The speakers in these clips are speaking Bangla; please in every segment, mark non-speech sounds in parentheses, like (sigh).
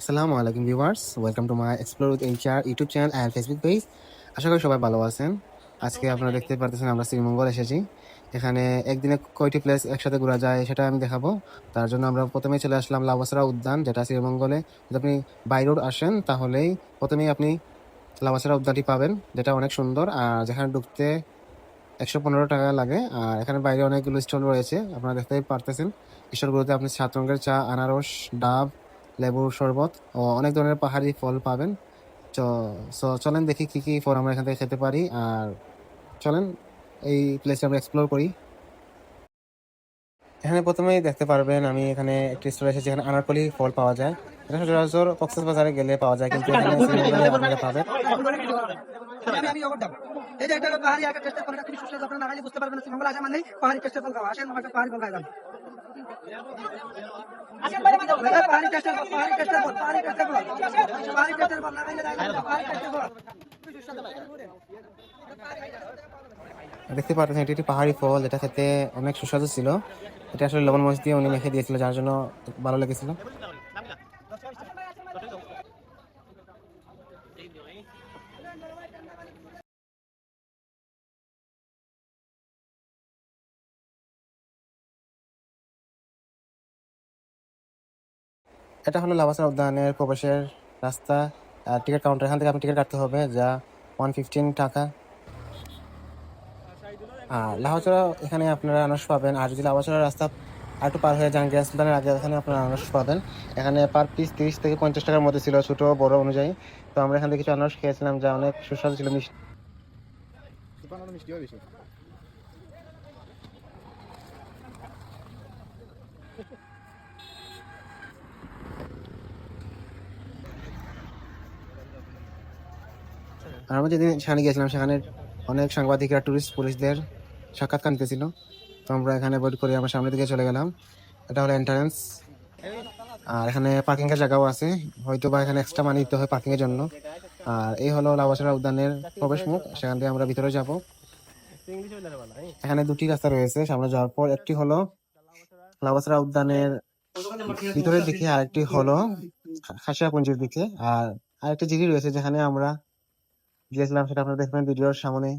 আসসালামু আলাইকুম viewers welcome to my explore with HR YouTube channel and Facebook page. আশা করি সবাই ভালো আছেন। আজকে আপনারা দেখতে পারতেছেন আমরা শ্রীমঙ্গল এসেছি। এখানে একদিনে কয়টি প্লেস একসাথে ঘোরা যায় সেটা আমি দেখাবো। তার জন্য আমরা প্রথমেই চলে আসলাম লাভাসরা উদ্যান যেটা শ্রীমঙ্গলে যদি আপনি বাই রোড আসেন তাহলেই প্রথমেই আপনি লাভাসরা উদ্যানটি পাবেন যেটা অনেক সুন্দর। আর যেখানে ঢুকতে একশো পনেরো টাকা লাগে। আর এখানে বাইরে অনেকগুলো স্টল রয়েছে আপনারা দেখতেই পারতেছেন। স্টলগুলোতে আপনি সাত রঙের চা আনারস ডাব লেবুর শরবত ও অনেক ধরনের পাহাড়ি ফল পাবেন তো সো চলেন দেখি কি কি ফল আমরা এখান থেকে খেতে পারি আর চলেন এই প্লেসটা আমরা এক্সপ্লোর করি এখানে প্রথমেই দেখতে পারবেন আমি এখানে একটি স্টোর এসেছি এখানে আনারকলি ফল পাওয়া যায় এটা সচরাচর গেলে পাওয়া যায় কিন্তু এখানে আপনারা পাবেন এই যে পাহাড়ি একটা টেস্টের ফল এটা খুবই সুস্বাদু আপনারা না খাইলে বুঝতে পারবেন না শ্রীমঙ্গল আসা মানেই পাহাড়ি টেস্টের ফল খাওয়া আসেন আমার পাহাড়ি ফল টেস্টের টেস্টের টেস্টের টেস্টের টেস্টের। দেখতে পাচ্ছেন এটি একটি পাহাড়ি ফল এটা খেতে অনেক সুস্বাদু ছিল। এটা আসলে লবণ মরিচ দিয়ে উনি মেখে দিয়েছিল যার জন্য ভালো লেগেছিল। এটা হলো লাভাসার উদ্যানের প্রবেশের রাস্তা। টিকিট কাউন্টার এখান থেকে আপনি টিকিট কাটতে হবে যা ওয়ান ফিফটিন টাকা। আর লাহাচড়া এখানে আপনারা আনারস পাবেন। আর যদি লাহাচড়া রাস্তা আর একটু পার হয়ে যান গ্যাস সুলতানের আগে এখানে আপনারা আনারস পাবেন। এখানে পার পিস তিরিশ থেকে পঞ্চাশ টাকার মধ্যে ছিল, ছোট, বড়, অনুযায়ী। তো আমরা এখান থেকে কিছু আনারস খেয়েছিলাম যা অনেক সুস্বাদু ছিল, মিষ্টি। আর আমরা যেদিন সেখানে গিয়েছিলাম, সেখানে অনেক সাংবাদিকরা টুরিস্ট পুলিশদের সাক্ষাৎকার নিতেছিল। তো আমরা এখানে বোর্ড করে আমরা সামনের দিকে চলে গেলাম। এটা হলো এন্ট্রান্স আর এখানে পার্কিং এর জায়গাও আছে। হয়তো বা এখানে এক্সট্রা মানি দিতে হয় পার্কিং এর জন্য। আর এই হলো লাভাসরা উদ্যানের প্রবেশ মুখ। সেখান থেকে আমরা ভিতরে যাব। এখানে দুটি রাস্তা রয়েছে। সামনে যাওয়ার পর একটি হলো লাভাসরা উদ্যানের ভিতরের দিকে, আরেকটি হলো খাসিয়াপুঞ্জির দিকে। আর আরেকটি জিগি রয়েছে, যেখানে আমরা গিয়েছিলাম, সেটা আপনারা দেখবেন ভিডিওর সামনে।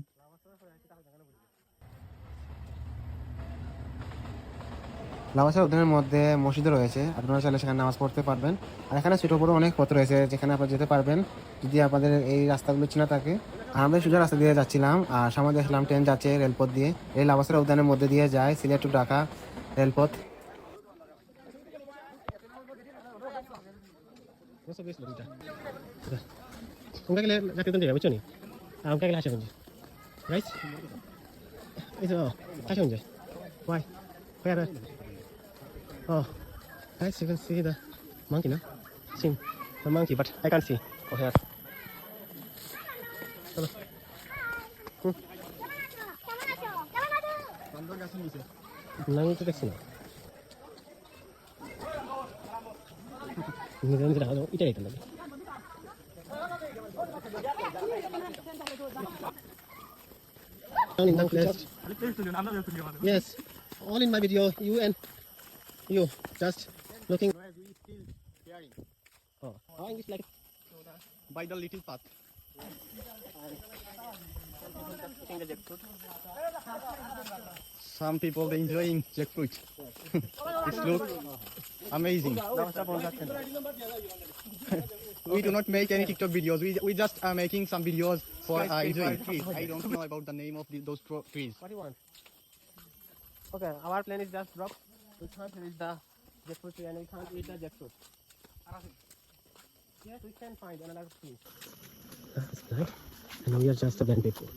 লাভাসা উদ্যানের মধ্যে মসজিদও রয়েছে, আপনারা চাইলে সেখানে নামাজ পড়তে পারবেন। আর এখানে ছোট বড় অনেক পথ রয়েছে, যেখানে আপনারা যেতে পারবেন যদি আপনাদের এই রাস্তাগুলো চেনা থাকে। আমরা সোজা রাস্তা দিয়ে যাচ্ছিলাম, আর সামনে দেখলাম ট্রেন যাচ্ছে রেলপথ দিয়ে। এই লাভাসা উদ্যানের মধ্যে দিয়ে যায় সিলেট টু ঢাকা রেলপথ। Jakit tunde bucho ni. Ah ungkakile hasha kunje. Right? Ito hasha kunje. Why? Where? Oh. Guys, you can see the monkey, no? See the monkey, but I can't see. Oh here. চলো না আমি তো দেখছি না নিজে নিজে রাখা এটা এটা লাগে Down in Bangladesh. Yes, all in my video. You and you just looking. Oh, how English like? by the little path. Some people they enjoying jackfruit. (laughs) it look amazing. (laughs) we do not make any TikTok videos. We, we just are making some videos for uh, enjoying trees. I don't know about the name of the, those tro- trees. What do you want? Okay, our plan is just drop. We can't reach the jackfruit tree and we can't eat the jackfruit. Yes, we can find another tree. That's right. And we are just a band people.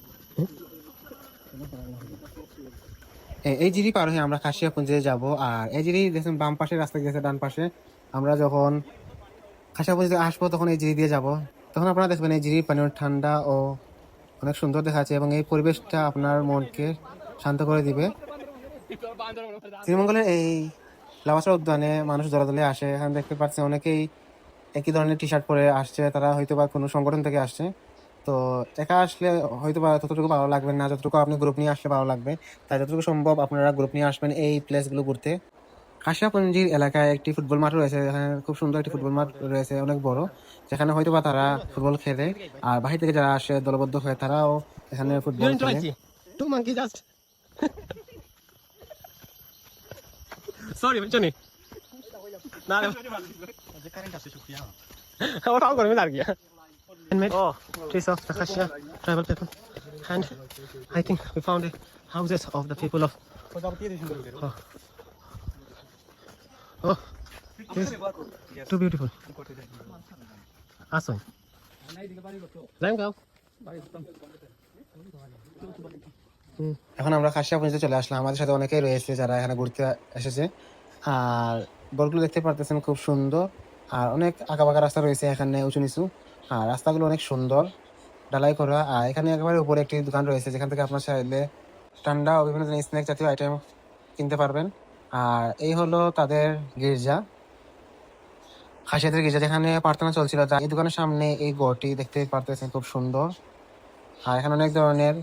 এই জিরি পার হয়ে আমরা খাসিয়াপুঞ্জে যাব আর এই জিরি দেখুন বাম পাশে রাস্তা গেছে ডান পাশে আমরা যখন খাসিয়াপুঞ্জে আসব তখন এই জিরি দিয়ে যাব। তখন আপনারা দেখবেন এই জিরির পানি ঠান্ডা ও অনেক সুন্দর দেখাচ্ছে এবং এই পরিবেশটা আপনার মনকে শান্ত করে দিবে। শ্রীমঙ্গলের এই লাভাসা উদ্যানে মানুষ দলাদলে আসে। এখানে দেখতে পাচ্ছেন অনেকেই একই ধরনের টি শার্ট পরে আসছে। তারা হয়তো বা কোনো সংগঠন থেকে আসছে। তো একা আসলে হয়তো বা ততটুকু ভালো লাগবে না, যতটুকু আপনি গ্রুপ নিয়ে আসলে ভালো লাগবে, তাই যতটুকু সম্ভব আপনারা গ্রুপ নিয়ে আসবেন এই প্লেসগুলো ঘুরতে। কাশিয়াপঞ্জির এলাকায় একটি ফুটবল মাঠ রয়েছে যেখানে খুব সুন্দর একটি ফুটবল মাঠ রয়েছে অনেক বড়। যেখানে হয়তো বা তারা ফুটবল খেলে আর বাহির থেকে যারা আসে দলবদ্ধ হয়ে তারাও এখানে football oh. Too beautiful. Go. এখন আমরা কাশিয়াপঞ্জিতে চলে আসলাম। আমাদের সাথে অনেকেই রয়েছে যারা এখানে ঘুরতে এসেছে। আর বলগুলো দেখতে পারতেছেন খুব সুন্দর। আর অনেক আঁকাবাঁকা রাস্তা রয়েছে এখানে উঁচু নিচু আর রাস্তাগুলো অনেক সুন্দর। ঢালাই করা। আর এখানে একেবারে উপরে একটি দোকান রয়েছে। যেখান থেকে আপনার চাইলে ঠান্ডা ও বিভিন্ন স্ন্যাক জাতীয় আইটেম কিনতে পারবেন। আর এই হলো তাদের গির্জা। খাসিয়াদের গির্জা যেখানে প্রার্থনা চলছিল। এই দোকানের সামনে এই গড়টি দেখতে পারতেছেন, খুব সুন্দর। আর এখানে অনেক ধরনের.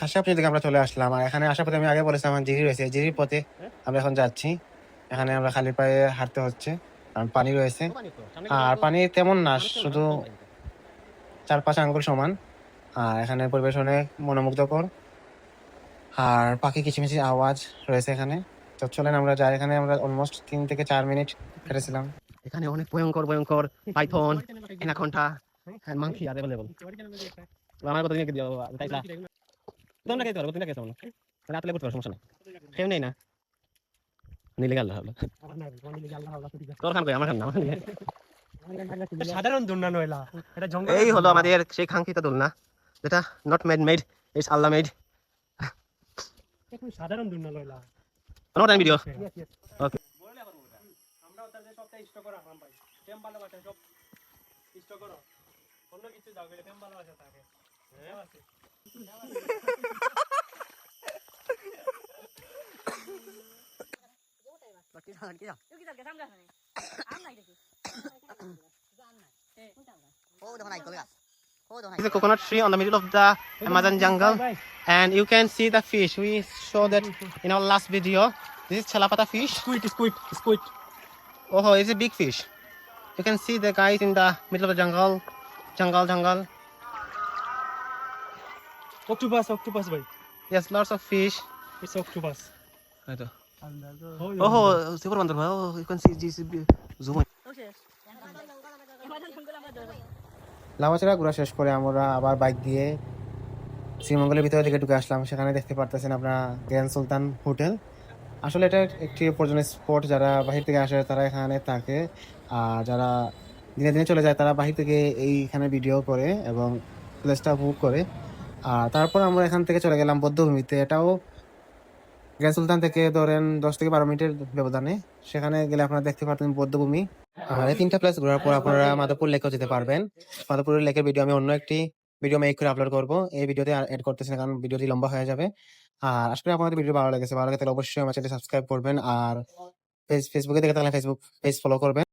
খাসাপনি থেকে আমরা চলে আসলাম। আর এখানে আসার পথে আমি আগে বলেছিলাম, আমার জিরি রয়েছে। জিরির পথে আমরা এখন যাচ্ছি। এখানে আমরা খালি পায়ে হাঁটতে হচ্ছে। কারণ পানি রয়েছে। আর পানি তেমন না শুধু চার পাঁচ আঙ্গুল সমান। আর এখানে পরিবেশ অনেক মনোমুগ্ধকর। আর পাখি কিচিমিচি আওয়াজ রয়েছে এখানে। তো চলেন আমরা যাই। এখানে আমরা অলমোস্ট তিন থেকে চার মিনিট হেঁটেছিলাম এখানে অনেক ভয়ঙ্কর ভয়ঙ্কর পাইথন এনাকন্ঠা হ্যাঁ মাংকি আর অ্যাভেলেবল আমার কথা নিয়ে দিও তাই না? তোমরা কে করো তোমরা কে তোমরা রাতে করতে পারো সমস্যা নাই। কেউ নেই না? নিলে গেল হলো তোর খান কই আমার খান না। সাধারণ দুর্না নয়লা এটা জঙ্গল এই হলো আমাদের সেই কাঙ্ক্ষিত দোলনা যেটা not made made it's Allah made সাধারণ দুর্না নয়লা ভিডিও আমরা ইষ্ট করা পাই। সব ইষ্ট করো। অন্য কিছু হ্যাঁ আছে। (laughs) কি (coughs) This is a coconut tree on the middle of the Amazon jungle and you can see the fish. We showed that in our last video. This is chalapata fish. Squid, squid, squid. Oh, it's a big fish. You can see the guys in the middle of the jungle. Jungle, jungle. Octopus, octopus, boy. Yes, lots of fish. It's octopus. Oh. Oh, super mantap. Oh, you can see GCB zoom. লামাচড়া ঘোরা শেষ করে আমরা আবার বাইক দিয়ে শ্রীমঙ্গলের ভিতরে দিকে ঢুকে আসলাম সেখানে দেখতে পারতেছেন আপনারা গ্র্যান্ড সুলতান হোটেল আসলে এটা একটি পর্যটন স্পট যারা বাহির থেকে আসে তারা এখানে থাকে আর যারা দিনে দিনে চলে যায় তারা বাহির থেকে এইখানে ভিডিও করে এবং প্লেসটা বুক করে আর তারপর আমরা এখান থেকে চলে গেলাম বৌদ্ধভূমিতে এটাও গ্র্যান্ড সুলতান থেকে ধরেন দশ থেকে বারো মিনিটের ব্যবধানে, সেখানে গেলে আপনারা দেখতে পারতেন বৌদ্ধভূমি আর এই তিনটা প্লেস ঘোরার পর আপনারা মাধবপুর লেকেও যেতে পারবেন। মাধবপুরের লেকের ভিডিও আমি অন্য একটি ভিডিও মেক করে আপলোড করব। এই ভিডিওতে এড করতেছি না, কারণ ভিডিওটি লম্বা হয়ে যাবে। আর আসলে আপনাদের ভিডিও ভালো লেগেছে। ভালো লাগে তাহলে অবশ্যই আমার চ্যানেল সাবস্ক্রাইব করবেন। আর ফেসবুকে দেখে থাকলে ফেসবুক পেজ ফলো করবেন।